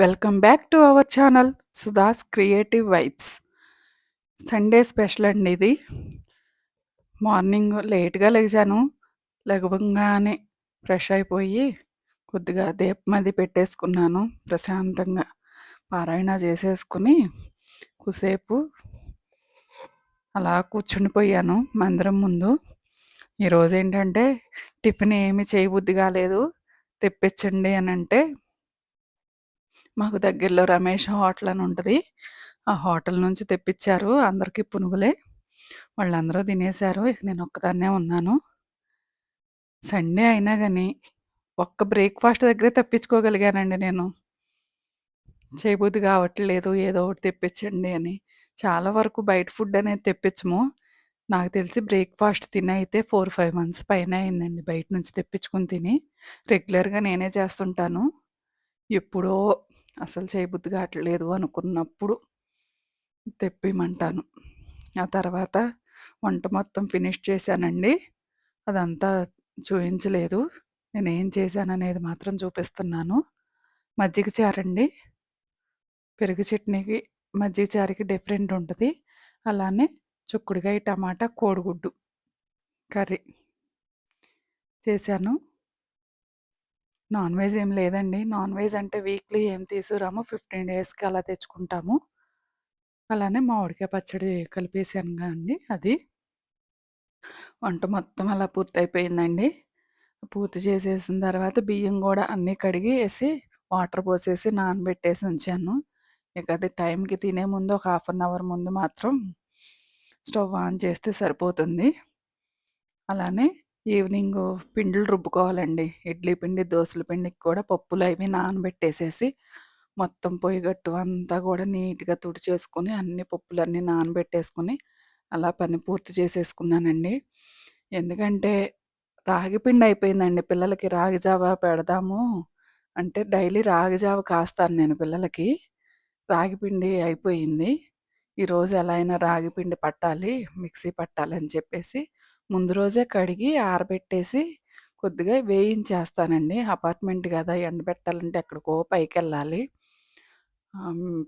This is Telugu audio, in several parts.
Welcome back to our channel Sudha's creative vibes. Sunday special అండి ఇది. మార్నింగ్ లేట్గా లేచాను. లగవంగానే ఫ్రెష్ అయిపోయి కొద్దిగా దీపం అది పెట్టేసుకున్నాను. ప్రశాంతంగా పారాయణ చేసేసుకుని కుసేపు అలా కూర్చుండిపోయాను మందిరం ముందు. ఈరోజు ఏంటంటే టిఫిన్ ఏమి చేయబుద్ధి కాలేదు. తెప్పించండి అని అంటే మాకు దగ్గరలో రమేష్ హోటల్ అని ఉంటుంది. ఆ హోటల్ నుంచి తెప్పించారు అందరికీ పునుగులే. వాళ్ళందరూ తినేశారు. ఇక నేను ఒక్కదాన్నే ఉన్నాను. సండే అయినా కానీ ఒక్క బ్రేక్ఫాస్ట్ దగ్గరే తప్పించుకోగలిగానండి నేను. చేయబుద్ధి కావట్లేదు. ఏదో ఒకటి తెప్పించండి అని. చాలా వరకు బయట ఫుడ్ అనేది తెప్పించము. నాకు తెలిసి బ్రేక్ఫాస్ట్ తిని అయితే ఫోర్ ఫైవ్ మంత్స్ పైన అయిందండి బయట నుంచి తెప్పించుకుని తిని. రెగ్యులర్గా నేనే చేస్తుంటాను. ఎప్పుడో అసలు చేయబుద్ధి కావట్లేదు అనుకున్నప్పుడు తెప్పిమంటాను. ఆ తర్వాత వంట మొత్తం ఫినిష్ చేశానండి. అదంతా చూపించలేదు నేను ఏం చేశాననేది మాత్రం చూపిస్తున్నాను. మజ్జిగ చారండి. పెరుగు చట్నీకి మజ్జిగ చారుకి డిఫరెంట్ ఉంటుంది. అలానే చుక్కుడుకాయ టమాటా కోడిగుడ్డు కర్రీ చేశాను. నాన్ వెజ్ ఏం లేదండి. నాన్ వెజ్ అంటే వీక్లీ ఏం తీసుకురాము. ఫిఫ్టీన్ డేస్కి అలా తెచ్చుకుంటాము. అలానే మామిడికాయ పచ్చడి కలిపేసాను అండి అది. వంట మొత్తం అలా పూర్తయిపోయిందండి. పూర్తి చేసేసిన తర్వాత బియ్యం కూడా అన్నీ కడిగి వేసి వాటర్ పోసేసి నానబెట్టేసి ఉంచాను. ఇక అది టైంకి తినే ముందు ఒక హాఫ్ అన్ అవర్ ముందు మాత్రం స్టవ్ ఆన్ చేస్తే సరిపోతుంది. అలానే ఈవినింగ్ పిండిలు రుబ్బుకోవాలండి. ఇడ్లీ పిండి దోశల పిండికి కూడా పప్పులు అవి నానబెట్టేసేసి మొత్తం పొయ్యి గట్టు అంతా కూడా నీట్గా తుడిచేసుకొని అన్ని పప్పులన్నీ నానబెట్టేసుకొని అలా పని పూర్తి చేసేసుకున్నానండి. ఎందుకంటే రాగి పిండి అయిపోయిందండి పిల్లలకి. రాగి జావ పెడదాము అంటే డైలీ రాగి జావ కాస్తాను నేను పిల్లలకి. రాగి పిండి అయిపోయింది. ఈరోజు ఎలా అయినా రాగి పిండి పట్టాలి మిక్సీ పట్టాలి అని చెప్పేసి ముందు రోజే కడిగి ఆరబెట్టేసి కొద్దిగా వేయించేస్తానండి. అపార్ట్మెంట్ కదా ఎండబెట్టాలంటే ఎక్కడికో పైకి వెళ్ళాలి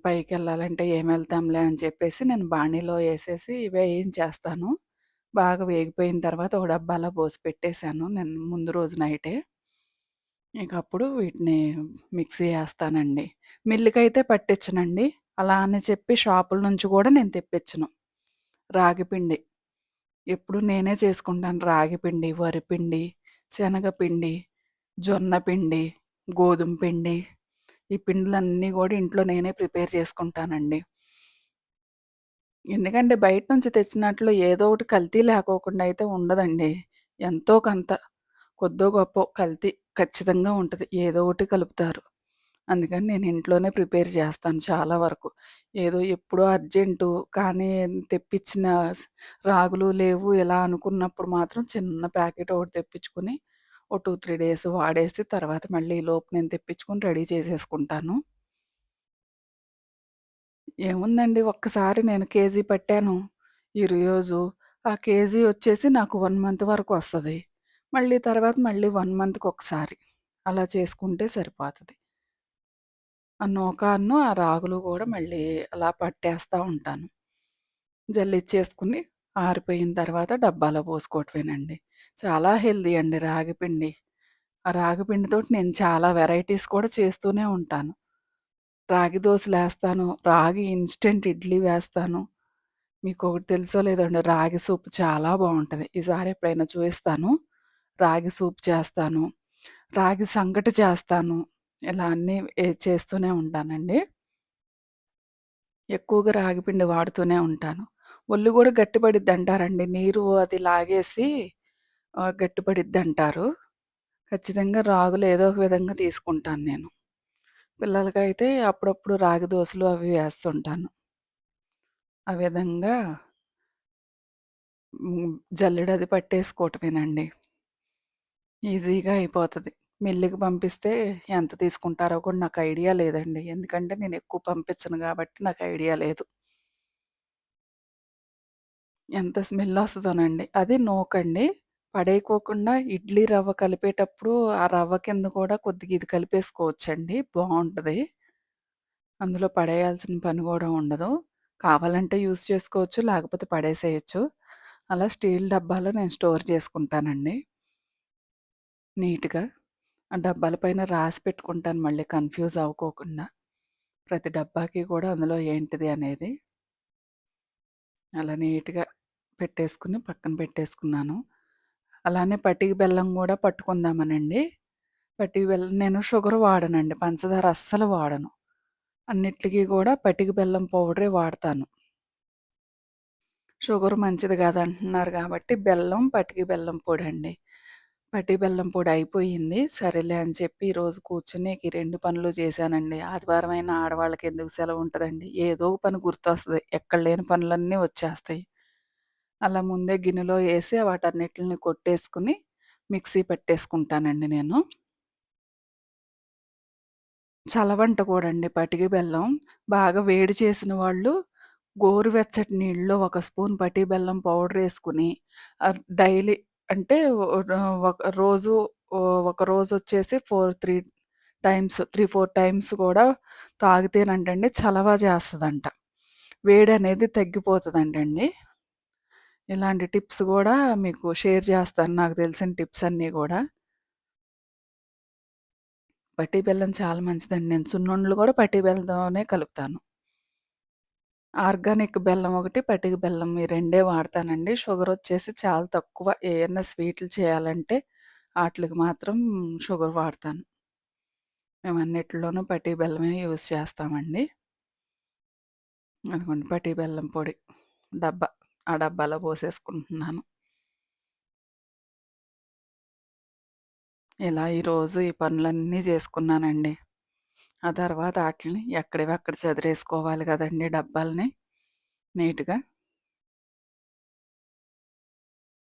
పైకి వెళ్ళాలంటే ఏం వెళ్తాంలే అని చెప్పేసి నేను బాణీలో వేసేసి వేయించేస్తాను. బాగా వేగిపోయిన తర్వాత ఒక డబ్బాలో పోసి పెట్టేశాను నేను ముందు రోజు నైటే. ఇక అప్పుడు వీటిని మిక్సీ వేస్తానండి. మిల్లుకైతే పట్టించనండి. అలా అని చెప్పి షాపుల నుంచి కూడా నేను తెప్పించను. రాగి పిండి. ఎప్పుడు నేనే చేసుకుంటాను. రాగిపిండి వరిపిండి శనగపిండి జొన్న పిండి గోధుమ పిండి. ఈ పిండిలన్నీ కూడా ఇంట్లో నేనే ప్రిపేర్ చేసుకుంటానండి. ఎందుకంటే బయట నుంచి తెచ్చినట్లు ఏదో ఒకటి కల్తీ లేకోకుండా అయితే ఉండదండి. ఎంతో కొంత కొద్దో గొప్ప కల్తీ ఖచ్చితంగా ఉంటుంది. ఏదో ఒకటి కలుపుతారు. అందుకని నేను ఇంట్లోనే ప్రిపేర్ చేస్తాను చాలా వరకు. ఏదో ఎప్పుడో అర్జెంటు కానీ తెప్పించిన రాగులు లేవు ఇలా అనుకున్నప్పుడు మాత్రం చిన్న ప్యాకెట్ ఒకటి తెప్పించుకొని ఓ టూ త్రీ డేస్ వాడేసి తర్వాత మళ్ళీ ఈలోపు నేను తెప్పించుకొని రెడీ చేసేసుకుంటాను. ఏముందండి ఒక్కసారి నేను కేజీ పట్టాను ఈరోజు. ఆ కేజీ వచ్చేసి నాకు వన్ మంత్ వరకు వస్తుంది మళ్ళీ తర్వాత మళ్ళీ వన్ మంత్కి ఒకసారి అలా చేసుకుంటే సరిపోతుంది ఆ నూకాను, ఆ రాగులు కూడా మళ్ళీ అలా పట్టేస్తూ ఉంటాను. జల్లిచ్చేసుకుని ఆరిపోయిన తర్వాత డబ్బాలో పోసుకోవటమేనండి. చాలా హెల్తీ అండి రాగిపిండి. ఆ రాగిపిండితోటి నేను చాలా వెరైటీస్ కూడా చేస్తూనే ఉంటాను. రాగి దోసలేస్తాను. రాగి ఇన్‌స్టంట్ ఇడ్లీ వేస్తాను. మీకొకటి తెలుసో లేదో అండి రాగి సూప్ చాలా బావుంటది. ఈసారి ఎప్పుడైనా చూయిస్తాను. రాగి సూప్ చేస్తాను. రాగి సంగటి చేస్తాను. ఇలా అన్నీ చేస్తూనే ఉంటానండి. ఎక్కువగా రాగిపిండి వాడుతూనే ఉంటాను. ఒళ్ళు కూడా గట్టిపడిద్ది అంటారండి నీరు అది లాగేసి గట్టిపడిద్ది అంటారు ఖచ్చితంగా రాగులు ఏదో ఒక విధంగా తీసుకుంటాను నేను. పిల్లలకైతే అప్పుడప్పుడు రాగి దోసలు అవి వేస్తుంటాను. ఆ విధంగా జల్లెడది పట్టేసుకోవటమేనండి. ఈజీగా అయిపోతుంది మిల్లుకి పంపిస్తే ఎంత తీసుకుంటారో కూడా నాకు ఐడియా లేదండి. ఎందుకంటే నేను ఎక్కువ పంపించను కాబట్టి నాకు ఐడియా లేదు. ఎంత స్మెల్ వస్తుందోనండి అది నోకండి పడేయకోకుండా ఇడ్లీ రవ్వ కలిపేటప్పుడు ఆ రవ్వ కింద కూడా కొద్దిగా ఇది కలిపేసుకోవచ్చండి. బాగుంటుంది అందులో పడేయాల్సిన పని కూడా ఉండదు. కావాలంటే యూస్ చేసుకోవచ్చు. లేకపోతే పడేసేయొచ్చు. అలా స్టీల్ డబ్బాలో నేను స్టోర్ చేసుకుంటానండి. నీట్‌గా. ఆ డబ్బాల పైన రాసి పెట్టుకుంటాను మళ్ళీ కన్‌ఫ్యూజ్ అవ్వుకోకుండా. ప్రతి డబ్బాకి కూడా అందులో ఏంటిది అనేది. అలా నీట్‌గా పెట్టేసుకొని పక్కన పెట్టేసుకున్నాను. అలానే పట్టిక బెల్లం కూడా పట్టుకుందామనండి. పట్టిక బెల్లం నేను షుగర్ వాడనండి. పంచదార అస్సలు వాడను. అన్నిటికీ కూడా పట్టిక బెల్లం పౌడరే వాడతాను. షుగర్ మంచిది కాదంటున్నారు కాబట్టి బెల్లం, పట్టిక బెల్లం పొడండి. పట్టి బెల్లం పొడి అయిపోయింది. సరేలే అని చెప్పి ఈరోజు కూర్చుని ఈ రెండు పనులు చేశానండి. ఆదివారం అయినా ఆడవాళ్ళకి ఎందుకు సెలవు ఉంటుందండి ఏదో ఒక పని గుర్తొస్తుంది ఎక్కడ లేని పనులన్నీ వచ్చేస్తాయి. అలా ముందే గిన్నెలో వేసి వాటన్నిటిని కొట్టేసుకొని మిక్సీ పెట్టేసుకుంటానండి నేను. చలవంట కూడండి పటికి బెల్లం. బాగా వేడి చేసిన వాళ్ళు గోరువెచ్చటి నీళ్ళలో ఒక స్పూన్ పటిక బెల్లం పౌడరేసుకొని ఆహ్, డైలీ అంటే ఒక రోజు ఓహ్, రోజు వచ్చేసి 4, 3 టైమ్స్ 3, 4 టైమ్స్ కూడా తాగితేనంటండి చలవ చేస్తదంట. వేడనేది తగ్గిపోతదంటండి. ఇలాంటి టిప్స్ గూడా మీకు షేర్ చేస్తాను. నాకు తెలిసిన టిప్స్ అన్నీ గూడా. పట్టీ బెల్లం చాలా మంచిదండి. నేను సున్నుండలు కూడా పట్టీ బెల్లంతోనే కలుపుతాను. ఆర్గానిక్ బెల్లం ఒకటి, పటిక బెల్లం ఈ రెండే వాడతానండి. షుగరొచ్చేసి చాలా తక్కువ. ఏయన్నా స్వీట్లు చేయాలంటే వాటికి మాత్రం షుగర్ వాడతాను. మేమన్నిటిలోనూ పటి బెల్లమే యూజ్ చేస్తామండి. అదిగోండి పటి బెల్లం పొడి డబ్బా. ఆ డబ్బాలో పోసేసుకుంటున్నాను. ఇలా ఈరోజు ఈ పనులన్నీ చేసుకున్నానండి. ఆ తర్వాత వాటిని ఎక్కడివి అక్కడ చెదిరేసుకోవాలి కదండి డబ్బాలని. నీట్‌గా.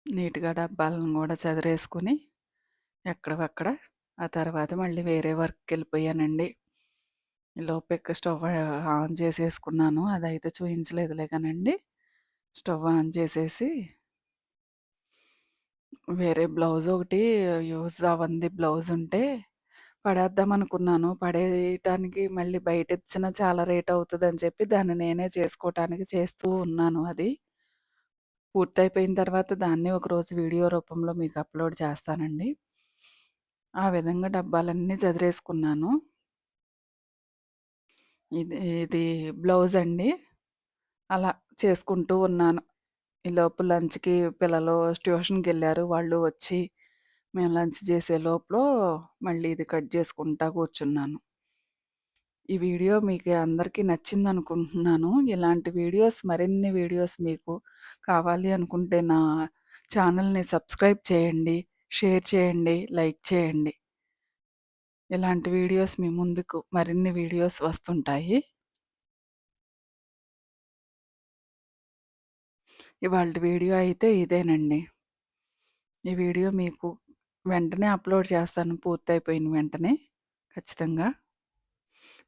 నీట్‌గా డబ్బాలను కూడా చెదిరేసుకొని ఎక్కడవక్కడ ఆ తర్వాత మళ్ళీ వేరే వర్క్కి వెళ్ళిపోయానండి ఇక స్టవ్ ఆన్ చేసేసుకున్నాను. అదైతే చూపించలేదులే కానండి స్టవ్ ఆన్ చేసేసి వేరే బ్లౌజ్ ఒకటి యూజ్ అవ్వంది బ్లౌజ్ ఉంటే పడేద్దాం అనుకున్నాను పడేయటానికి మళ్ళీ బయటిచ్చినా చాలా రేట్ అవుతదని చెప్పి దాన్ని నేనే చేసుకోవటానికి చేస్తూ ఉన్నాను అది. పూర్తయిపోయిన తర్వాత దాన్ని ఒకరోజు వీడియో రూపంలో మీకు అప్‌లోడ్ చేస్తానండి. ఆ విధంగా డబ్బాలన్నీ చదిరేసుకున్నాను. ఇది ఇది బ్లౌజ్ అండి. అలా చేసుకుంటూ ఉన్నాను. ఈలోపు లంచ్‌కి పిల్లలు ట్యూషన్‌కెళ్ళారు. వాళ్ళు వచ్చి మేము లంచ్ చేసే లోపలో మళ్ళీ ఇది కట్ చేసుకుంటా కూర్చున్నాను. ఈ వీడియో మీకు అందరికీ నచ్చింది అనుకుంటున్నాను ఇలాంటి వీడియోస్ మరిన్ని వీడియోస్ మీకు కావాలి అనుకుంటే నా ఛానల్‌ని సబ్స్క్రైబ్ చేయండి. షేర్ చేయండి. లైక్ చేయండి. ఇలాంటి వీడియోస్ మీ ముందుకు మరిన్ని వీడియోస్ వస్తుంటాయి. ఇవాళ వీడియో అయితే ఇదేనండి. ఈ వీడియో మీకు వెంటనే అప్‌లోడ్ చేస్తాను పూర్తయిపోయిన వెంటనే ఖచ్చితంగా.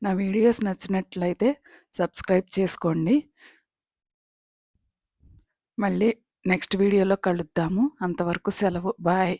నా వీడియోస్ నచ్చినట్లయితే సబ్స్క్రైబ్ చేసుకోండి. మళ్ళీ నెక్స్ట్ వీడియోలో కలుద్దాము. అంతవరకు సెలవు. బాయ్.